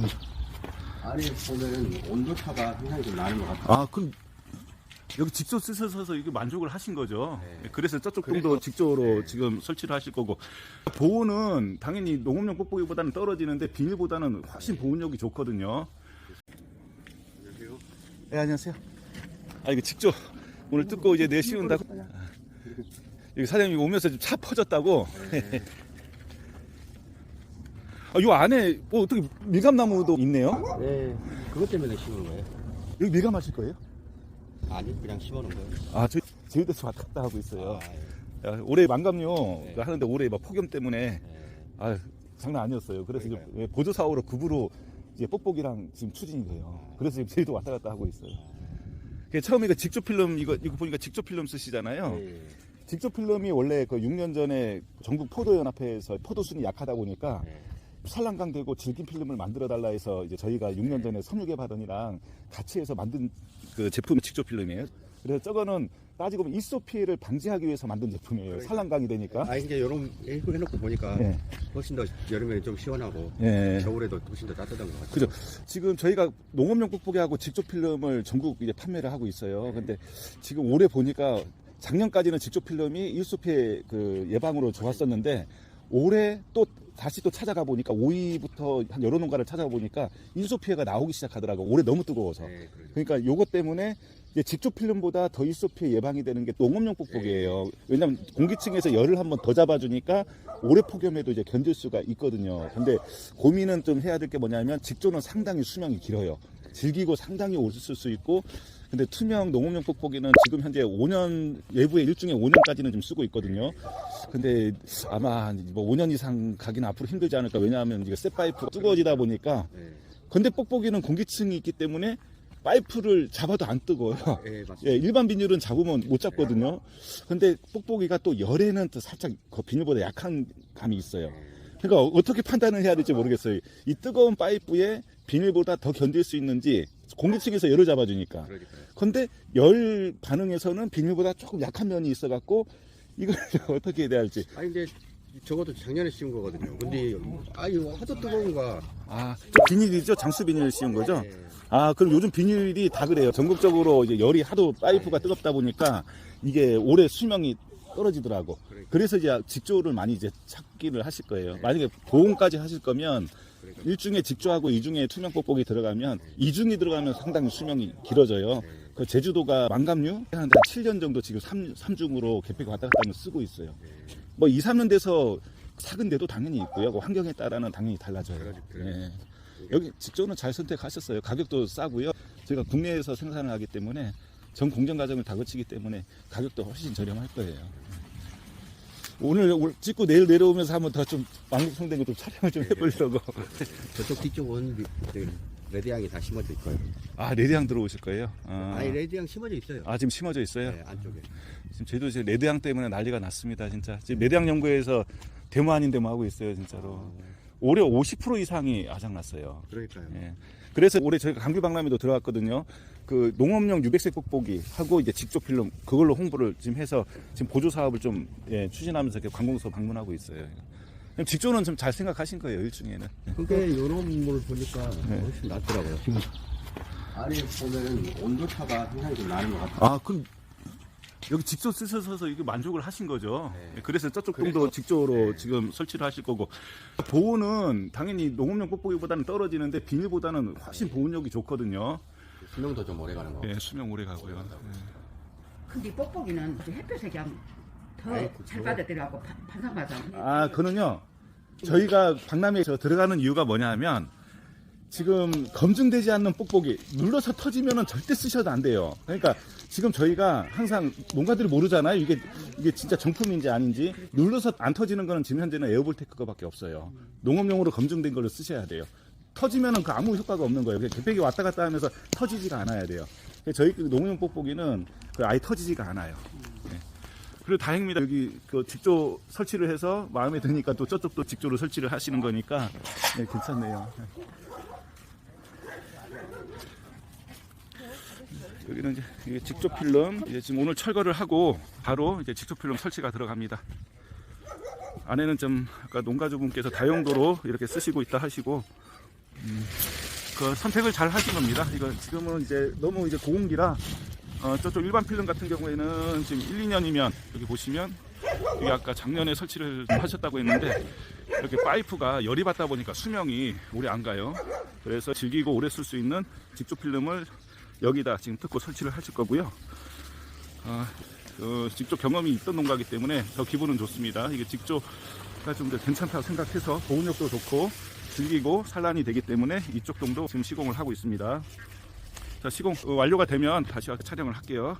지금. 아래 보면은 온도차가 항상 좀 나는 것 같아요. 아, 그럼 여기 직접 쓰셔서 이게 만족을 하신 거죠. 네. 그래서 저쪽 그래서- 동도 직접으로 네. 지금 설치를 하실 거고. 보온은 당연히 농업용 뽁뽁이보다는 떨어지는데 비닐보다는 훨씬 보온력이 좋거든요. 안녕하세요. 네, 안녕하세요. 아, 이거 직접 오늘 뜯고 이제 내씌운다고. 여기 사장님이 오면서 좀 차 퍼졌다고. 아, 요 안에 뭐 어떻게 밀감나무도 있네요? 네, 그것 때문에 심은 거예요. 여기 밀감하실 거예요? 아니, 그냥 심어놓은 거예요. 아, 저희 제주도에서 왔다 갔다 하고 있어요. 아, 야, 올해 만감요 네. 하는데 올해 막 폭염 때문에 네. 아 장난 아니었어요. 그래서 지금 그러니까요. 보조 사업으로 급으로 이제 뽁뽁이랑 지금 추진이 돼요. 그래서 지금 제주도 왔다 갔다 하고 있어요. 그 처음에 그 직조 필름 이거 이거 보니까 직조 필름 쓰시잖아요. 네. 직조 필름이 원래 그 6년 전에 전국 포도 연합회에서 포도 순이 약하다 보니까 네. 산란강 대고 질긴 필름을 만들어 달라 해서 이제 저희가 6년 전에 섬유계 바던이랑 같이 해서 만든 그 제품이 직조 필름이에요. 그래서 저거는 따지고 보면 일소 피해를 방지하기 위해서 만든 제품이에요. 그러니까. 산란강이 되니까. 아, 이제 요런 이거 해놓고 보니까 예. 훨씬 더 여름에는 좀 시원하고 예. 겨울에도 훨씬 더 따뜻한 것 같아요. 그죠. 지금 저희가 농업용 뽁뽁이하고 직조 필름을 전국 이제 판매를 하고 있어요. 근데 지금 올해 보니까 작년까지는 직조 필름이 일소 피해 그 예방으로 좋았었는데 올해 또 다시 또 찾아가 보니까 5위부터 한 여러 농가를 찾아보니까 일소 피해가 나오기 시작하더라고. 올해 너무 뜨거워서. 네. 그러니까 요것 때문에 직조 필름보다 더 일소 피해 예방이 되는 게 농업용 뽁뽁이에요. 왜냐하면 공기층에서 열을 한번 더 잡아주니까 오래 폭염에도 이제 견딜 수가 있거든요. 근데 고민은 좀 해야 될 게 뭐냐면 직조는 상당히 수명이 길어요. 질기고 상당히 오래 쓸 수 있고 근데 투명 농업용 뽁뽁이는 지금 현재 5년 외부에 일종의 5년까지는 좀 쓰고 있거든요. 근데 아마 뭐 5년 이상 가기는 앞으로 힘들지 않을까 왜냐하면 이게 쇠 파이프가 뜨거워지다 보니까 네. 근데 뽁뽁이는 공기층이 있기 때문에 파이프를 잡아도 안 뜨거워요. 예, 맞습니다. 예, 일반 비닐은 잡으면 못 잡거든요. 근데 뽁뽁이가 또 열에는 또 살짝 그 비닐보다 약한 감이 있어요. 그러니까 어떻게 판단을 해야 될지 모르겠어요. 이 뜨거운 파이프에 비닐보다 더 견딜 수 있는지 공기층에서 열을 잡아주니까. 그러니까요. 근데 열 반응에서는 비닐보다 조금 약한 면이 있어갖고 이걸 어떻게 해야 할지. 아니, 근데 저것도 작년에 심은 거거든요. 근데 아 이거 하도 뜨거운 거야. 아, 저 비닐이죠? 장수 비닐 씌운 거죠? 네. 아, 그럼 요즘 비닐이 다 그래요. 전국적으로 이제 열이 하도 파이프가 뜨겁다 보니까 이게 오래 수명이 떨어지더라고. 그러니까. 그래서 이제 직조를 많이 이제 찾기를 하실 거예요. 만약에 보온까지 하실 거면 그러니까. 일중에 직조하고 이중에 투명 뽁뽁이 들어가면 이중이 들어가면 상당히 수명이 길어져요. 그 제주도가 망감류 한 7년 정도 지금 3, 삼중으로 개폐가 왔다 갔다 하면 쓰고 있어요. 뭐 2, 3년 돼서 삭은 데도 당연히 있고요. 그 환경에 따라는 당연히 달라져요. 예. 여기 직조는 잘 선택하셨어요. 가격도 싸고요. 저희가 국내에서 생산을 하기 때문에 전 공정 과정을 다 거치기 때문에 가격도 훨씬 저렴할 거예요. 오늘 올- 찍고 내일 내려오면서 한번 더좀 왕복성된 거 좀 촬영을 좀 해보려고. 저쪽 뒤쪽은 레드향이 다 심어져 있고요. 아 레드향 들어오실 거예요? 아, 아니 레드향 심어져 있어요. 아, 지금 심어져 있어요? 네, 안쪽에. 지금 저희도 지금 레드향 때문에 난리가 났습니다, 진짜. 지금 레드향 연구에서 데모 아닌 데모 하고 있어요, 진짜로. 올해 50% 이상이 아작났어요. 그러니까요. 예. 그래서 올해 저희가 감귤 박람회도 들어갔거든요. 그 농업용 유백색 뽁뽁이 하고 이제 직조 필름 그걸로 홍보를 지금 해서 지금 보조 사업을 좀 예, 추진하면서 이렇게 관공서 방문하고 있어요. 그럼 직조는 좀 잘 생각하신 거예요, 일중에는. 그게 이런 걸 보니까 네. 훨씬 낫더라고요. 지금. 아래 보면은 온도차가 항상 좀 나는 것 같아요. 아, 그럼 여기 직조 쓰셔서 이게 만족을 하신 거죠. 네. 그래서 저쪽 동도 직조로 네. 지금 설치를 하실 거고 보온은 당연히 농업용 뽁뽁이보다는 떨어지는데 비닐보다는 훨씬 보온력이 좋거든요. 수명도 좀 오래 가는 거. 예, 수명 오래 가고요. 근데 뽁뽁이는 이제 햇볕에 그냥 아이, 더잘 그거- 받아들여갖고 반상반상. 아, 그는요. 저희가 박람회에 저 들어가는 이유가 뭐냐면 지금 검증되지 않는 뽁뽁이 눌러서 터지면은 절대 쓰셔도 안 돼요. 그러니까 지금 저희가 항상 농가들이 모르잖아요. 이게 이게 진짜 정품인지 아닌지 눌러서 안 터지는 거는 지금 현재는 에어볼테크 거밖에 없어요. 농업용으로 검증된 걸로 쓰셔야 돼요. 터지면은 그 아무 효과가 없는 거예요. 그냥 개폐기 왔다 갔다 하면서 터지지가 않아야 돼요. 저희 그 농용 뽁뽁이는 그 아예 터지지가 않아요. 네. 그리고 다행입니다. 여기 그 직조 설치를 해서 마음에 드니까 또 저쪽도 직조로 설치를 하시는 거니까 네, 괜찮네요. 여기는 이제 직조 필름 이제 지금 오늘 철거를 하고 바로 이제 직조 필름 설치가 들어갑니다. 안에는 좀 아까 농가주분께서 다용도로 이렇게 쓰시고 있다 하시고 그 선택을 잘 하신 겁니다. 이거 지금은 이제 너무 이제 고공기라 어, 저쪽 일반 필름 같은 경우에는 지금 1, 2년이면 여기 보시면 여기 아까 작년에 설치를 하셨다고 했는데 이렇게 파이프가 열이 받다 보니까 수명이 오래 안 가요. 그래서 즐기고 오래 쓸 수 있는 직조 필름을 여기다 지금 뜯고 설치를 하실 거고요. 아, 어, 직조 경험이 있던 농가기 때문에 더 기분은 좋습니다. 이게 직조가 좀 더 괜찮다고 생각해서 보온력도 좋고 즐기고 산란이 되기 때문에 이쪽 동도 지금 시공을 하고 있습니다. 자, 시공 어, 완료가 되면 다시 와서 촬영을 할게요.